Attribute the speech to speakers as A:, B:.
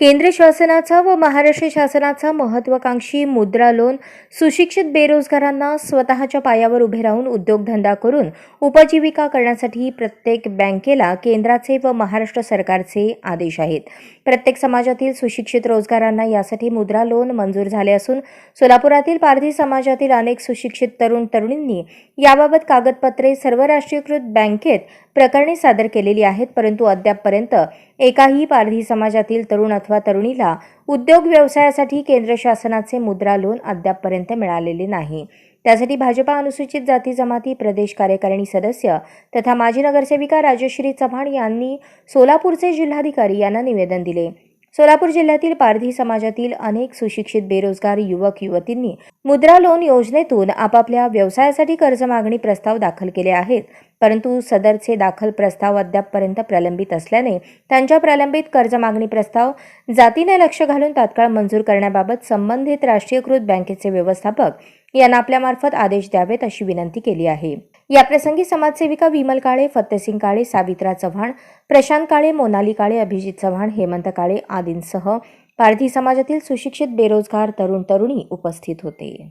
A: केंद्र शासनाचा व महाराष्ट्र शासनाचा महत्वाकांक्षी मुद्रा लोन सुशिक्षित बेरोजगारांना स्वतःच्या पायावर उभे राहून उद्योगधंदा करून उपजीविका करण्यासाठी प्रत्येक बँकेला केंद्राचे व महाराष्ट्र सरकारचे आदेश आहेत. प्रत्येक समाजातील सुशिक्षित रोजगारांना यासाठी मुद्रा लोन मंजूर झाले असून सोलापुरातील पारधी समाजातील अनेक सुशिक्षित तरुण तरुणींनी याबाबत कागदपत्रे सर्व राष्ट्रीयकृत बँकेत प्रकरणे सादर केलेली आहेत परंतु अद्यापपर्यंत एकाही पारधी समाजातील तरुण अथवा तरुणीला उद्योग व्यवसायासाठी केंद्र शासनाचे मुद्रा लोन अद्यापपर्यंत मिळालेले नाही. त्यासाठी भाजपा अनुसूचित जाती जमाती प्रदेश कार्यकारिणी सदस्य तथा माजी नगरसेविका राजश्री चव्हाण यांनी सोलापूरचे जिल्हाधिकारी यांना निवेदन दिले. सोलापूर जिल्ह्यातील पारधी समाजातील अनेक सुशिक्षित बेरोजगार युवक युवतींनी मुद्रा लोन योजनेतून आपापल्या व्यवसायासाठी कर्ज मागणी प्रस्ताव दाखल केले आहेत. परंतु सदरचे दाखल प्रस्ताव अद्यापपर्यंत प्रलंबित असल्याने त्यांच्या प्रलंबित कर्ज मागणी प्रस्ताव जातीने लक्ष घालून तात्काळ मंजूर करण्याबाबत संबंधित राष्ट्रीयकृत बँकेचे व्यवस्थापक यांना आपल्यामार्फत आदेश द्यावेत अशी विनंती केली आहे. याप्रसंगी समाजसेविका विमल काळे फत्तेसिंग काळे सावित्रा चव्हाण प्रशांत काळे मोनाली काळे अभिजित चव्हाण हेमंत काळे आदींसह पारधी समाजातील सुशिक्षित बेरोजगार तरुण तरुणी उपस्थित होते.